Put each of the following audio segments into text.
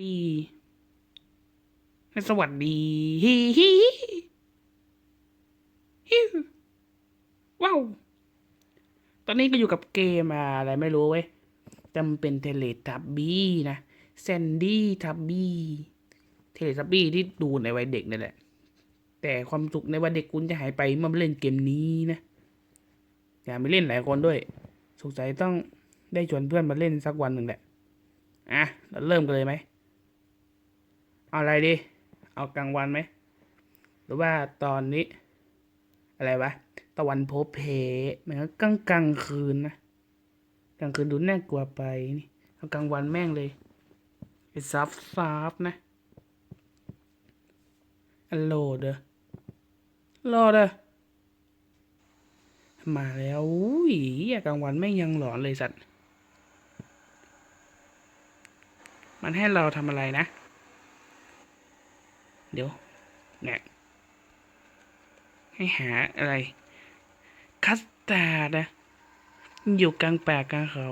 ดีสวัสดีฮิฮิฮิว้าว ตอนนี้ก็อยู่กับเกมอะไรไม่รู้เว้ยจำเป็นเทเลทับบี้นะแซนดี้ทับบี้เทเลทับบี้ที่ดูในวัยเด็กนั่นแหละ แต่ความสุขในวัยเด็กคุณจะหายไปเมื่อเล่นเกมนี้นะ อย่าไม่เล่นหลายคนด้วย สงสัยต้องได้ชวนเพื่อนมาเล่นสักวันหนึ่งแหละ อะ เราเริ่มกันเลยไหม เอาอะไรดี เอากลางวันไหม หรือว่าตอนนี้ อะไรวะ ตะวันโพเพหมือนกลางกลางคืนนะกลางคืนดูน่ากลัวไปนี่ เอากลางวันแม่งเลยไอ้ซับซับนะอัลโหลเด้อรอเด้อมาแล้วอุ้ยเหี้ยกลางวันแม่งยังหลอนเลยสัตว์ มันให้เราทำอะไรนะ เดี๋ยวเนี่ยให้หาอะไร คัสตาร์ดนะอยู่กลางป่ากลางเขา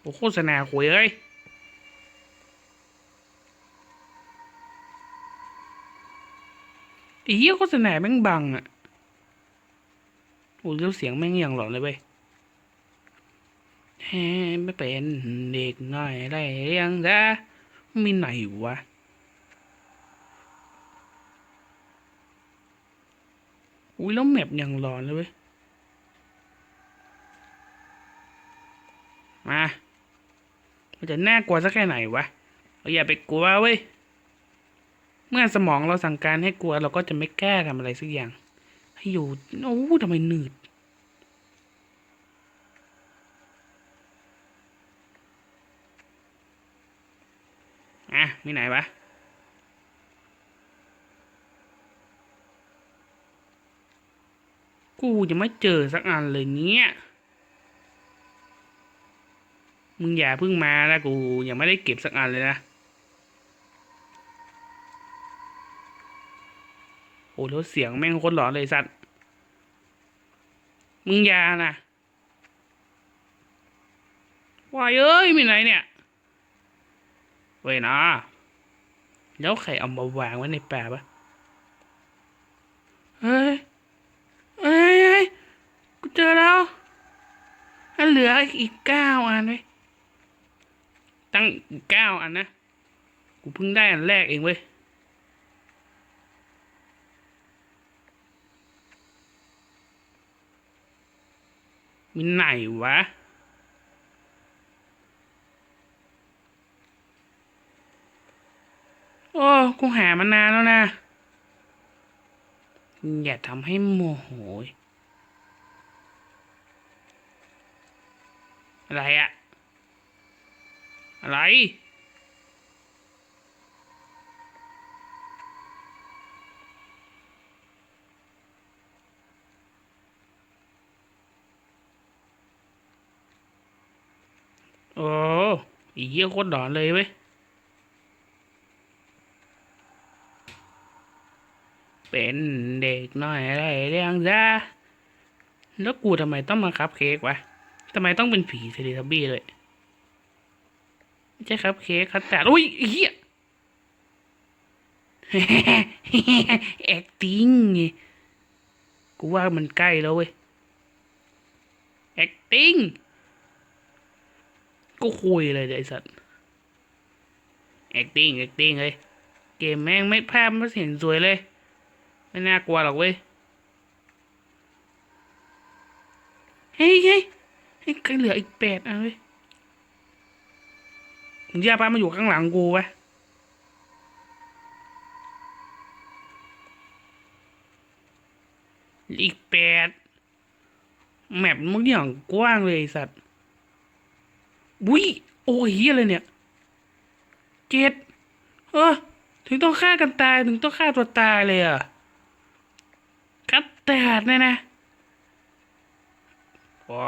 โอ้โฆษณาหวยเอ้ยอ้เหี้ยโฆษณาแม่งบังอะโอ้ยเสียงแม่งอย่างหลอนเลยเว้ยแฮไม่เป็นเด็กน้อยได้เรียงจ้า มีไหนวะ อุ้ยแล้วแมปย่างหลอนเลยเว้ย มา มันจะน่ากลัวสักแค่ไหนวะเราอย่าไปกลัวเว้ย เมื่อสมองเราสั่งการให้กลัวเราก็จะไม่แก้ทำอะไรสักอย่าง ให้อยู่ โอ้ทำไมหนืด อ่ไหนวะกูยังไม่เจอสักอันเลยเนี่ยมึงอย่าเพิ่งมานะกูยังไม่ได้เก็บสักอันเลยนะ โอ้แล้วเสียงแม่งโคตรหลอนเลยสัตว์ มึงอยานะวายเอ้ยมีไหนเนี่ย เว้ยนะ แล้วใครเอามาวางไว้ในป่าปะเฮ้ยเฮ้ยเฮ้ยกูเจอแล้วเหลืออีกเก้าอันเว้ยตั้งเก้าอันนะ กูเพิ่งได้อันแรกเองเว้ยมีไหนวะ อ้กูหามานานแล้วนะ อย่าทำให้โมโหยอะไรอะอะไร โอ้อีเหี้ยโคตรดอนเลยเว้ย เป็นเด็กน้อยไรเรื่องจ้าแล้วกูทำไมต้องมาคับเค้กวะทำไมต้องเป็นผีเทเลทับบี้เลยไม่ใช่คับเค้กครับแต่อุ้ยเหี้ย acting ไงกูว่ามันใกล้แล้วเว้ย acting ก็คุยเลยไอ้สัตว์ acting acting เลย เกมแม่งไม่ภาพไม่เห็นสวยเลย ไม่น่ากลัวหรอกเว้ย เฮ้ยเฮ้ยเฮ้ยเหลืออีกแปดอันเว้ยมึงย่าป้ามาอยู่ข้างหลังกูวะอีกแปดแมปมันอย่างกว้างเลยไอสัตว์บุ้ยโอ้ยเฮียเลยเนี่ยเจ็ดเออถึงต้องฆ่ากันตาย ถึงต้องฆ่าตัวตายเลยอะ แตดเนี่ยนะอ๋อ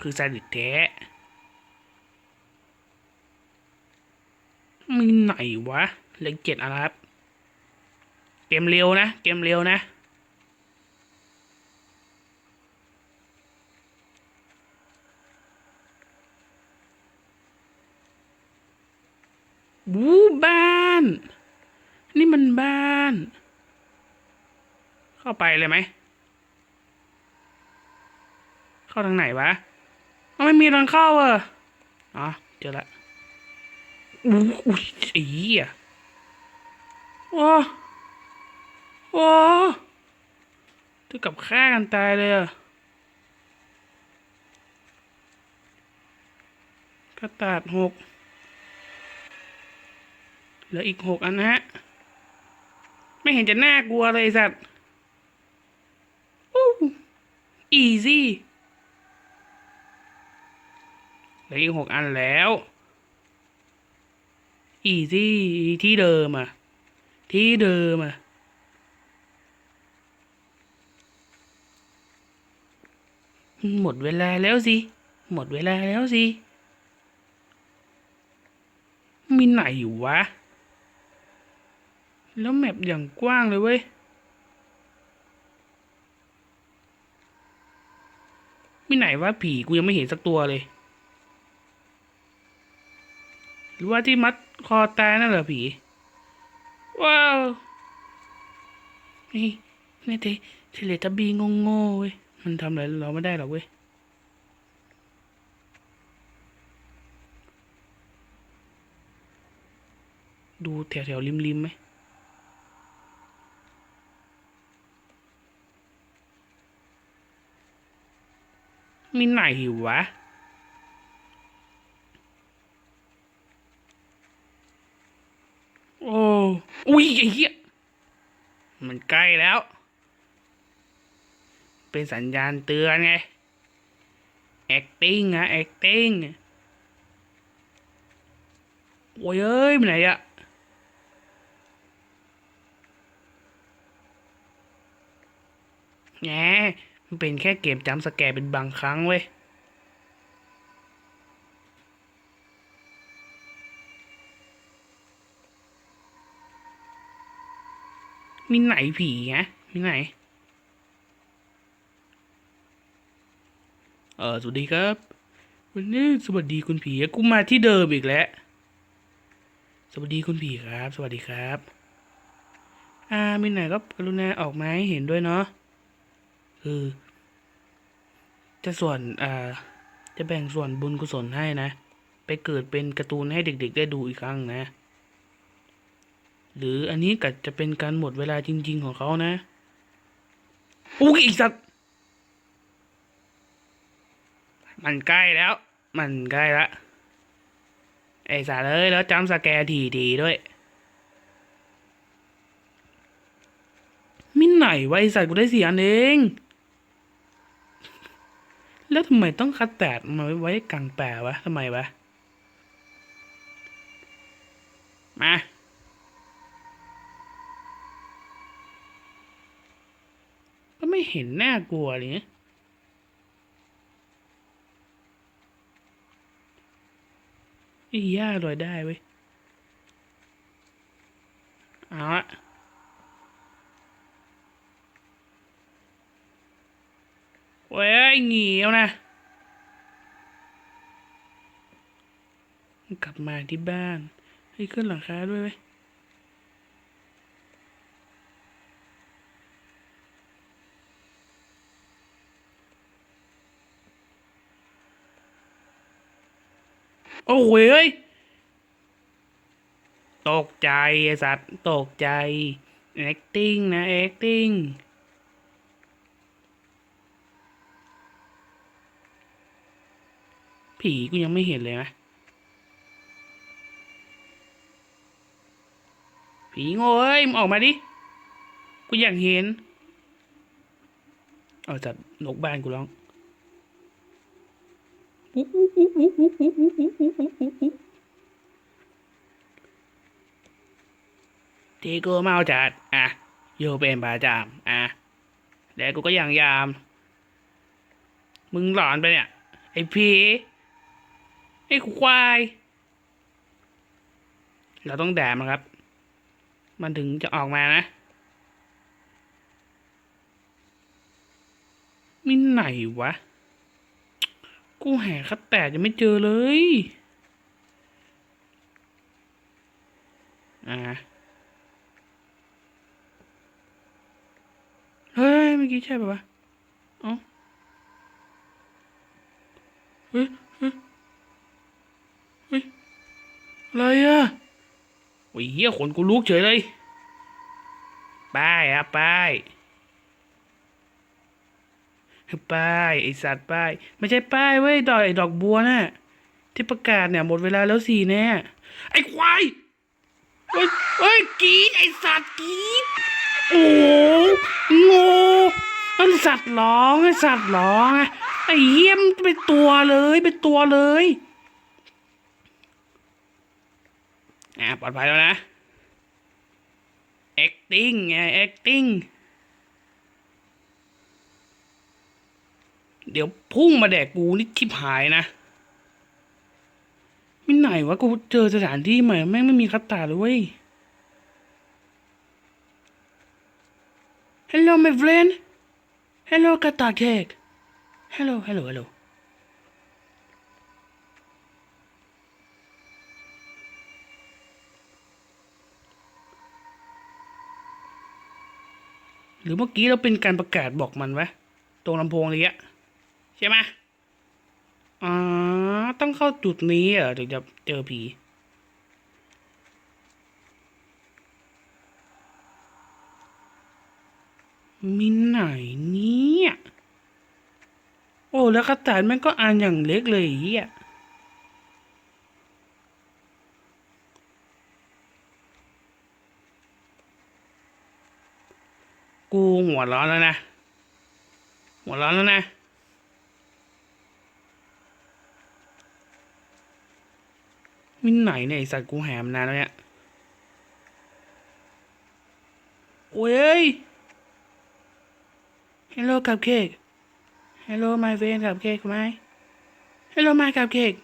คือซาดิสแท้มีไหนวะเลขเจ็ดอะไรครับ เกมเร็วนะ เกมเร็วนะวูบ้าน นี่มันบ้าน เข้าไปเลยไหม เข้าทางไหนวะเอาไม่มีทางเข้าอะอ๋อเจอละอู้อุ้ยไอ้เหี้ยว้าว้าถึงกับฆ่ากันตายเลยอะกระตาดหกเหลืออีกหกอันนะฮะ ไม่เห็นจะน่ากลัวเลยสัตว์อู้ อีซี่เหลืออีกหกอันแล้วอีซี่ที่เดิมอะ ที่เดิมอะหมดเวลาแล้วสิ หมดเวลาแล้วสิ มีไหนอยู่วะ แล้วแมปอย่างกว้างเลยเว้ย ไมีไหนวะผีกูยังไม่เห็นสักตัวเลย หรือว่าที่มัดคอตายนั่นเหรอผี ว้าวนี่นี่เทเทเลทับบีโง่เว้ย มันทำอะไรเราไม่ได้หรอกเว้ยดูแถวแถวริมริมไหม มีไหนวะ โอ้อุ้ยไอ้เหี้ย มันใกล้แล้ว เป็นสัญญาณเตือนไง acting อะ acting โอ้ยเอ้ยมันไหนอะแห มันเป็นแค่เกมจำสแกร์เป็นบางครั้งเว้ยมีไหนผีไงมีไหน เออ สวัสดีครับ วันนี้สวัสดีคุณผีกูมาที่เดิมอีกแล้ว สวัสดีคุณผีครับ สวัสดีครับ อ่า มีไหนก็กรุณาออกมาให้เห็นด้วยเนาะ คือ จะส่วนอ่าจะแบ่งส่วนบุญกุศลให้นะ ไปเกิดเป็นการ์ตูนให้เด็กๆ ได้ดูอีกครั้งนะ หรืออันนี้ก็จะเป็นการหมดเวลาจริง ๆ ของเขานะอุ้ยอีสัตว์มันใกล้แล้ว มันใกล้ละไอ้สารเอ้ยแล้วจำสแกร์ทีทีด้วยมินไหนไอ้สัตว์กูได้สี่อันเอง แล้วทำไมต้องคัดแตดมาไว้กลางแปะวะทำไมวะ มา ก็ไม่เห็นน่ากลัวเลยไอ้ย่าลอยได้เว้ย เอาละ เว้ยเหงียวนะ กลับมาที่บ้านให้ขึ้นหลังคาด้วยเว้ยโอ้โหเอ้ย ตกใจไอสัตว์ ตกใจ acting นะ acting ผีกูยังไม่เห็นเลยนะ ผีโง่เอ้ยมึงออกมาดิ กูอยากเห็น เอาจัดนกบ้านกูร้องทีกูเมาจัด อะ อยู่เป็นประจำอะแล้วกูก็ยังยาม มึงหลอนไปเนี่ย ไอ้ผี ไอ้ควาย เราต้องด่ามันครับ มันถึงจะออกมานะมีไหนวะ กูหาคัดแตดยังไม่เจอเลย อ่า เฮ้ย เมื่อกี้ใช่ป่าวะ เอ้าเฮ้ย เฮ้ย เฮ้ย อะไรอะโอ้ยเหี้ยขนกูลุกเฉยเลย ป้ายอะป้ายป้ายไอสัตว์ป้าย ไม่ใช่ป้ายเว้ยดอกไอดอกบัวน่ะ ที่ประกาศเนี่ยหมดเวลาแล้วสี่แน่ไอควายเฮ้ยเฮ้ยกีดไอสัตว์กีดโอ้โหโง่มันสัตว์ร้องไอสัตว์ร้องไอเยี่ยมนเป็นตัวเลยเป็นตัวเลย อะปลอดภัยแล้วนะ acting ไง acting เดี๋ยวพุ่งมาแดกกูนี่ชิบหายนะไม่ไหนวะกูเจอสถานที่ใหม่แม่งไม่มีคัตตาเลยเว้ย Hello my friend Hello กระตาเค้ก Hello Hello Hello หรือเมื่อกี้เราเป็นการประกาศบอกมันวะตรงลำโพงอะไรเงี้ยใช่ไหมอ๋อ ต้องเข้าจุดนี้เหรอถึงจะเจอผีมินไหนเนี่ย โอ้ แล้วกระต่ายมันก็อ่านอย่างเล็กเลยไอ้เฮียกู หัวร้อนแล้วนะ หัวร้อนแล้วนะ มินไหนเนี่ยไอสัตว์กูแหมนานแล้วเนี่ย โอ้ย Hello cupcake Hello my friend cupcake ไหม Hello my cupcake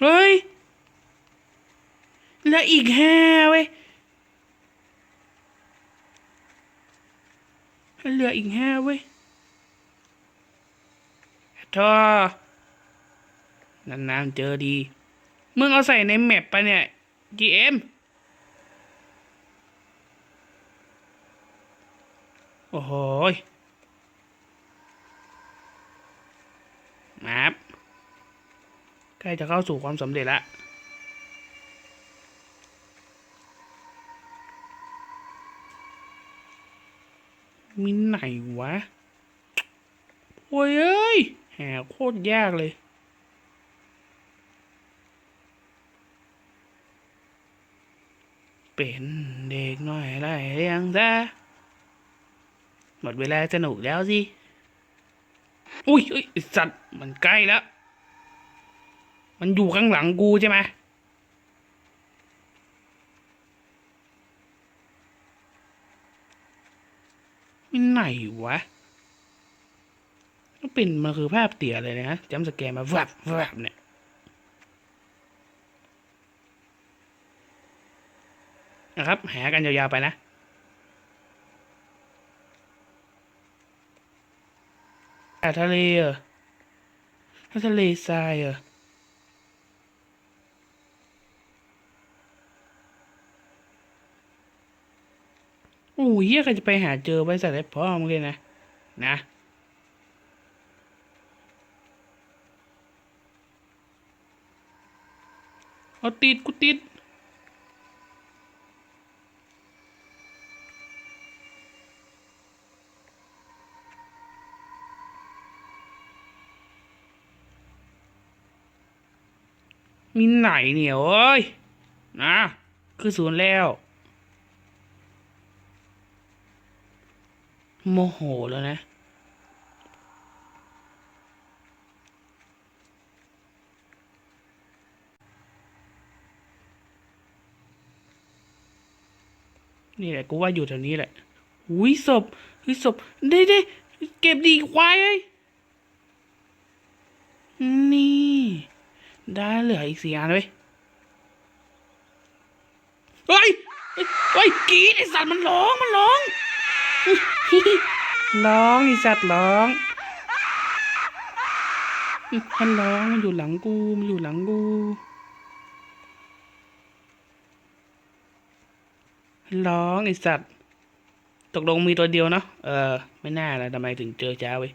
เฮ้ย แล้วอีกห้าเว้ยเหลืออีกห้าเว้ยทอนานๆเจอดี มึงเอาใส่ในแมปไปเนี่ย GM โอ้โหยมาใกล้จะเข้าสู่ความสำเร็จละ มีไหนวะโอ้ยเอ้ยแหาโคตรยากเลยเป็นเด็กน้อยไรเรียงซะหมดเวลาสนุกแล้วสิ อุ้ยเอ้ยสัตว์ มันใกล้แล้ว มันอยู่ข้างหลังกูใช่ไหม มันไหนวะต้องเป็นมันคือภาพเตี่ยเลยนะจำสแกนมาแวับวับเนี่ยนะครับหากันยาวๆไปนะอ่าทะเลเหรอถ้าทะเลทรายเหรอ โอ้ยเหี้ยใครจะไปหาเจอไว้สัตว์ได้พ่อมึงเลยนะ นะเอาติดกูติดมีไหนเนี่ยโอ้ยนะ คือศูนย์แล้ว โมโหแล้วนะ นี่แหละกูว่าอยู่แถวนี้แหละหุยศพหุยศพได้ได้เก็บดีควายเอ้ยนี่ ได้เหลืออีกสี่อันเว้ยเฮ้ยเฮ้ยเฮ้ยกรีดไอสัตว์มันร้อง มันร้อง ร้องไอสัตว์ร้องมันร้องมันอยู่หลังกูมันอยู่หลังกูร้องไอสัตว์ ตกลงมีตัวเดียวเนาะเออ ไม่น่าละทำไมถึงเจอจ้าเว้ย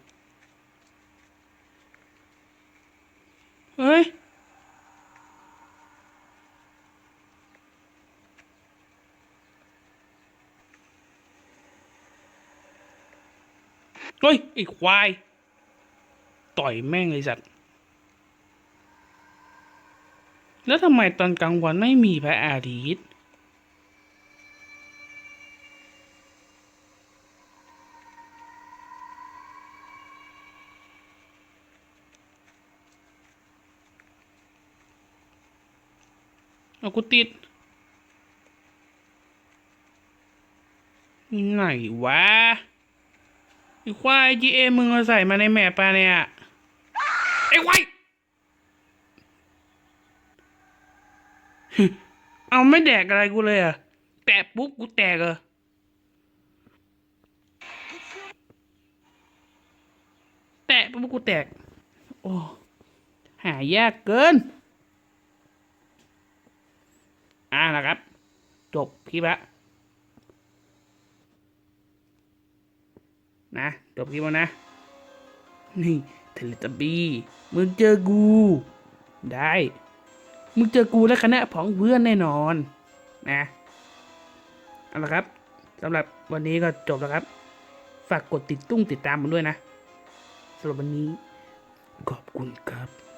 เฮ้ย เฮ้ยไอ้ควาย ต่อยแม่งเลยสัตว์ แล้วทำไมตอนกลางวันไม่มีพระอาทิตย์เอากูติดไหนวะ ไอ้ควาย GA มึงเอาใส่มาในแมปปะเนี่ยไอ้ควายเอาไม่แดกอะไรกูเลยอะ แตะปุ๊บกูแตกเหรอแตะปุ๊บกูแตก โอ้หายากเกิน อ่านะครับ จบคลิปละ นะจบคลิปแล้วนะ นี่เทเลตบีมึงเจอกู ได้ มึงเจอกูและคณะผองเพื่อนแน่นอนนะเอาละครับสำหรับวันนี้ก็จบแล้วครับ ฝากกดติดตุ้งติดตามมันด้วยนะสำหรับวันนี้ขอบคุณครับ